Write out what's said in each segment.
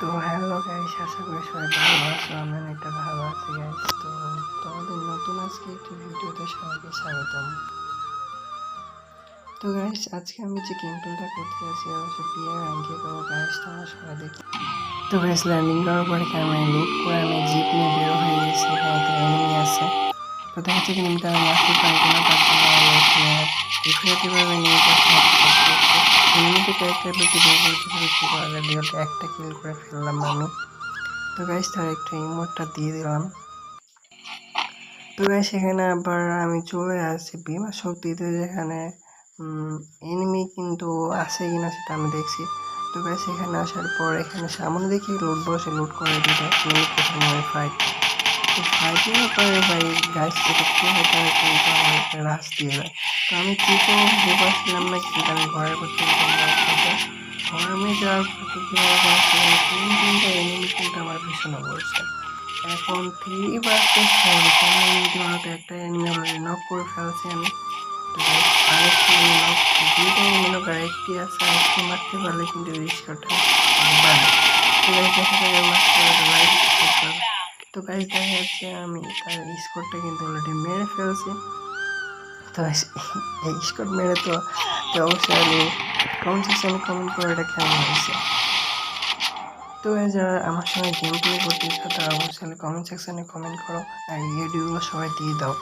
তো hello guys আশা করি সবাই ভালো আছো আমি অনেকটা ভালো আছি গাইস তো তোমাদের নতুন আজকে একটি ভিডিওতে সবাইকে স্বাগতম। তো গাইস আজকে আমি যে গেমপ্লেটা করতে যাচ্ছি অবশ্য বিয়ে র্যাঙ্কে করব গাইস তোমরা সবাই দেখি। তো গাইস ল্যান্ডিং করার পরে আমি লুট করে আমি জিপ নিয়ে বের হয়ে গেছি, এখানে তো এনিমি আছে। তো দেখা যাচ্ছে কিন্তু আমি মারতে পারি কিনা তার জন্য আমি এখানে ডিফারেন্ট ভাবে নিয়ে যাচ্ছি। একটা কিল করে ফেললাম আমি। তো গাইস তার একটু ইমোটটা দিয়ে দিলাম। তো গাইস এখানে আবার আমি চলে আসছি বিমা শক্তিতে যেখানে এনিমি কিন্তু আছে কিনা সেটা আমি দেখছি। তো গাইস এখানে আসার পর এখানে সামনে দেখি লুট বসে লুট করে দিতে ফাইট তো ফাইটিংও করে ভাই গাইস যেটা কি রাস দিয়ে দেয়। তো আমি কি করব না, কিন্তু আমি ঘরের করতে মধ্যে যাওয়ার তিন তিনটা এনিমি কিন্তু আমার পিছনে পড়ছে এখন থ্রি সামনে হয়তো একটা এনিমি নক করে ফেলছি আমি। নক আছে কিন্তু রিস্কটা তো গাইস দেখা আমি তার স্কোরটা কিন্তু অলরেডি মেরে ফেলছি। তো এই স্কোর মেরে তো তো অবশ্যই আমি কমেন্ট সেকশনে কমেন্ট করে এটা কেমন হয়েছে তো guys, যারা আমার সঙ্গে গেম প্লে করতে চাও তারা অবশ্যই কমেন্ট সেকশনে কমেন্ট করো আর ইউডিওগুলো সবাই দিয়ে দাও।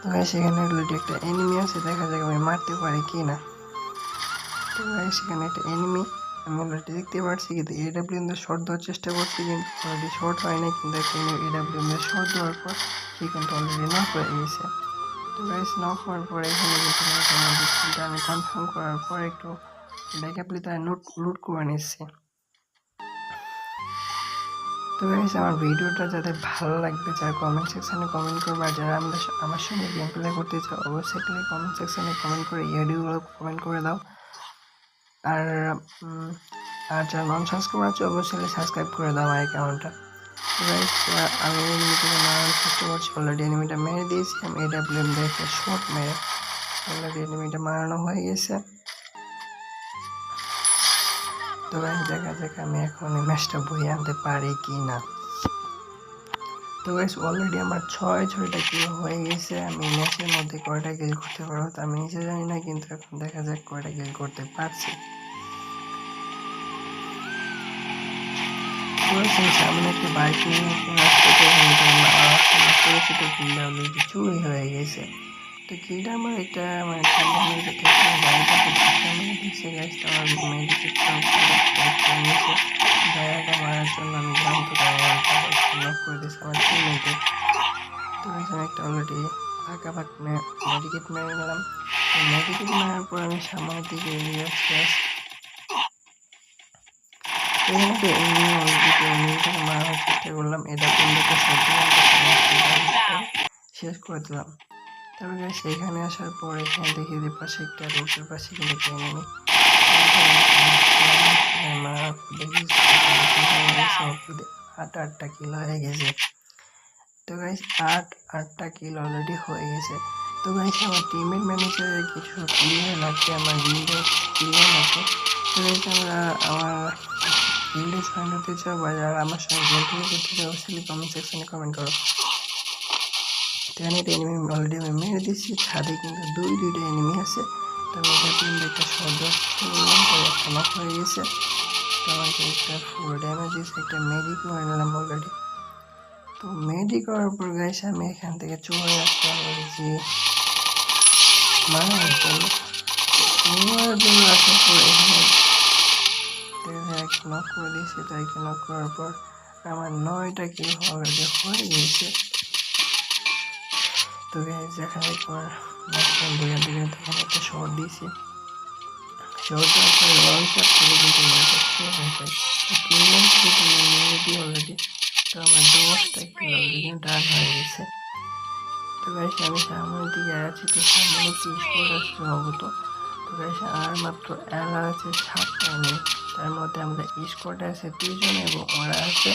তো গাইস সেখানে অলরেডি একটা এনিমি আছে দেখা যাক আমি মারতে পারি কি না তো গাইস সেখানে একটা এনিমি আমি অলরেডি দেখতে পাচ্ছি কিন্তু এডাব্লিউ এম শর্ট দেওয়ার চেষ্টা করছি কিন্তু অলরেডি শর্ট হয় না কিন্তু এডাব্লিউ এম শর্ট দেওয়ার পর সে কিন্তু অলরেডি নক হয়ে গেছে। তো গাইস আমি কনফার্ম করার পর একটু তার নোট লুট করে নিচ্ছে। তো আমার ভিডিওটা যাদের ভালো লাগবে যারা কমেন্ট সেকশনে কমেন্ট করবে আর যারা আমাদের আমার সঙ্গে গেম প্লে করতে চাও, অবশ্যই কমেন্ট সেকশনে কমেন্ট করে ইয়েডিগুলো কমেন্ট করে দাও। আর আর যারা নন সাবস্ক্রাইব আছে, অবশ্যই সাবস্ক্রাইব করে দাও আমার অ্যাকাউন্টটা আমি মারানোর চেষ্টা করছি অলরেডি এনিমিটা মেরে দিয়েছি। আমি এডাব্লিউ এম দেখে শর্ট মেরে অলরেডি এনিমিটা মারানো হয়ে গেছে। তো দেখা যাক আমি এখন ম্যাচটা বই আনতে পারি কি না তো গাইস অলরেডি আমার ছয়, ছয়টা কিল হয়ে গেছে। আমি ম্যাচের মধ্যে কয়টা কিল করতে পারব তা আমি নিজে জানি না, কিন্তু এখন দেখা যাক কয়টা কিল করতে পারছি। সামনে একটা বাইক নিয়ে একজন আসতেছে কিন্তু আমার করেছি কিলটা চুরি হয়ে গেছে। তো কিলটা আমার একটা মানে ঠান্ডা মেডিকেট নিয়েছে জায়গাটা মারার জন্য আমি জানতো করে তো একটা অলরেডি ফাঁকা ফাঁক মেডিকেট মেরে নিলাম। মেডিকেট মারার পর আমি সামনের দিকে এখানে এমনি অলরেডি মারার চেষ্টা করলাম, এটা কিন্তু শেষ করে দিলাম। তারপরে সেখানে আসার পর এখানে দেখি যে পাশে একটা রোডের পাশে কিন্তু enemy। আট আটটা কিলো হয়ে গেছে। তো গাইস আট আটটা কিলো অলরেডি হয়ে গেছে। তো গাইস আমার টিমের ম্যানেজারের কিছু ক্লিয়ার লাগছে, আমার গিল্ডের প্লেয়ার লাগছে তো গাইস আমরা আমার গিল্ডে জয়েন হতে চাও বা যারা আমার সঙ্গে গেম করতে চাও, অবশ্যই কমেন্ট সেকশনে কমেন্ট করো। এখানে এনিমি অলরেডি আমি মেরে দিচ্ছি ছাদে কিন্তু দুই দুইটা এনিমি আছে তো এটা তিনটা একটা শুনলাম একটা হয়ে গেছে তো আমাকে একটা ফুল ড্যামেজ দিয়েছে একটা মেডিক মেরে নিলাম অলরেডি তো মেডি করার পর গাইস আমি এখান থেকে চলে আসলাম যে মারার জন্য আসার পর এখানে নক করে দিয়েছে তাইকে নক করার পর আমার নয়টা কি অলরেডি হয়ে গেছে তো পর মাঝখান দুই দিকে একটা শর্ট দিয়েছি। তো আমার ডান হয়ে গেছে। তো আমি তো সামনে তো। আর মাত্র এলা আছে সাতটা নেই তার মধ্যে আমরা স্কোয়াডে আছে দুজন এবং ওরা আছে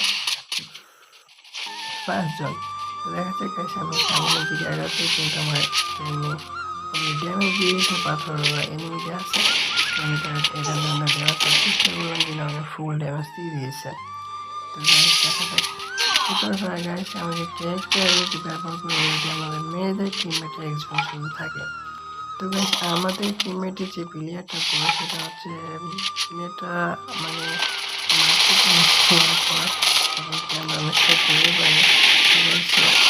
পাঁচজন। দেখা যায় আমি সামনে দিকে কিন্তু আমার এমনি আমি ড্যামেজ দিয়েছি পাথর বা এনিমি যে আছে আমি তার এটার ফুল ড্যামেজ দিয়ে দিয়েছে। তো গাইস দেখা যাক। আমাদের ট্র্যাকটা ব্যবহার করে আমাদের মেয়েদের টিমমেটে একজন থাকে। তো গাইস আমাদের টিমমেটে যে প্লেয়ারটা পড়ে সেটা হচ্ছে প্লেয়ারটা মানে মার্কেটিং করার পর আমরা Thank you.